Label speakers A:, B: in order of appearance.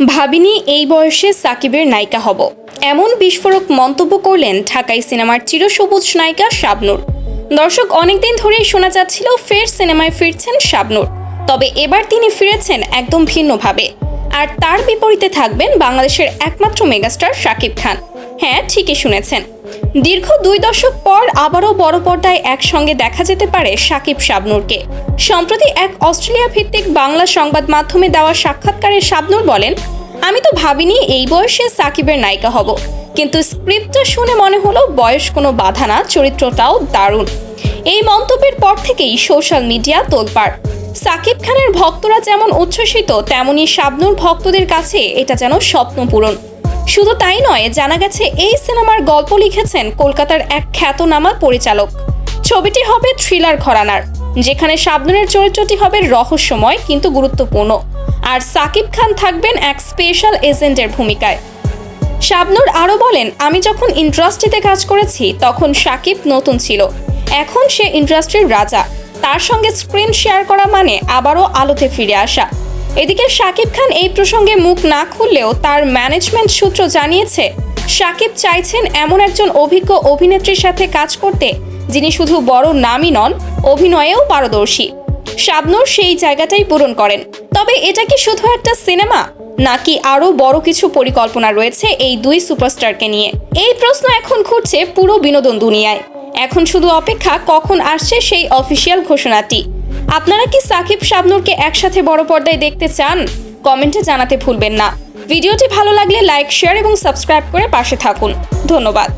A: ভাবিনি এই বয়সে সাকিবের নায়িকা হব। এমন বিস্ফোরক মন্তব্য করলেন ঢাকাই সিনেমার চিরসবুজ নায়িকা শাবনুর। দর্শক অনেকদিন ধরেই শোনা যাচ্ছিল, ফের সিনেমায় ফিরছেন শাবনুর। তবে এবার তিনি ফিরেছেন একদম ভিন্নভাবে। আর তার বিপরীতে থাকবেন বাংলাদেশের একমাত্র মেগাস্টার শাকিব খান। হ্যাঁ ঠিকই শুনেছেন। দীর্ঘ দুই দশক পর আবারও বড় পর্দায় একসঙ্গে দেখা যেতে পারে সাকিব শাবনূরকে। সম্প্রতি এক অস্ট্রেলিয়া ভিত্তিক বাংলা সংবাদ মাধ্যমে দেওয়া সাক্ষাৎকারে শাবনূর বলেন, আমি তো ভাবিনি এই বয়সে সাকিবের নায়িকা হব। কিন্তু স্ক্রিপ্টটা শুনে মনে হলো বয়স কোনো বাধা না, চরিত্রটাও দারুণ। এই মন্তব্যের পর থেকেই সোশ্যাল মিডিয়া তোলপাড়। সাকিব খানের ভক্তরা যেমন উচ্ছ্বসিত, তেমনি শাবনূর ভক্তদের কাছে এটা যেন স্বপ্ন পূরণ শুধু তাই নয়, জানা গেছে এই সিনেমার গল্প লিখেছেন কলকাতার এক খ্যাতনামা পরিচালক। ছবিটি হবে থ্রিলার ঘরানার, যেখানে শাবনুরের চরিত্রটি হবে রহস্যময় কিন্তু গুরুত্বপূর্ণ। আর সাকিব খান থাকবেন এক স্পেশাল এজেন্টের ভূমিকায়। শাবনুর আরও বলেন, আমি যখন ইন্ডাস্ট্রিতে কাজ করেছি, তখন সাকিব নতুন ছিল। এখন সে ইন্ডাস্ট্রির রাজা। তার সঙ্গে স্ক্রিন শেয়ার করা মানে আবারও আলোতে ফিরে আসা। এদিকে শাকিব খান এই প্রসঙ্গে মুখ না খুললেও তার ম্যানেজমেন্ট সূত্র জানিয়েছে, শাকিব চাইছেন এমন একজন অভিজ্ঞ অভিনেত্রীর সাথে কাজ করতে, যিনি শুধু বড় নামই নন, অভিনয়েও পারদর্শী। শাবনূর সেই জায়গাটাই পূরণ করেন। তবে এটা কি শুধু একটা সিনেমা, নাকি আরও বড় কিছু পরিকল্পনা রয়েছে এই দুই সুপারস্টারকে নিয়ে? এই প্রশ্ন এখন ঘুরছে পুরো বিনোদন দুনিয়ায়। এখন শুধু অপেক্ষা কখন আসছে সেই অফিসিয়াল ঘোষণাটি। আপনারা কি সাকিব শাবনুরকে একসাথে বড় পর্দায় দেখতে চান? কমেন্টে জানাতে ভুলবেন না। ভিডিওটি ভালো লাগলে লাইক, শেয়ার এবং সাবস্ক্রাইব করে পাশে থাকুন। ধন্যবাদ।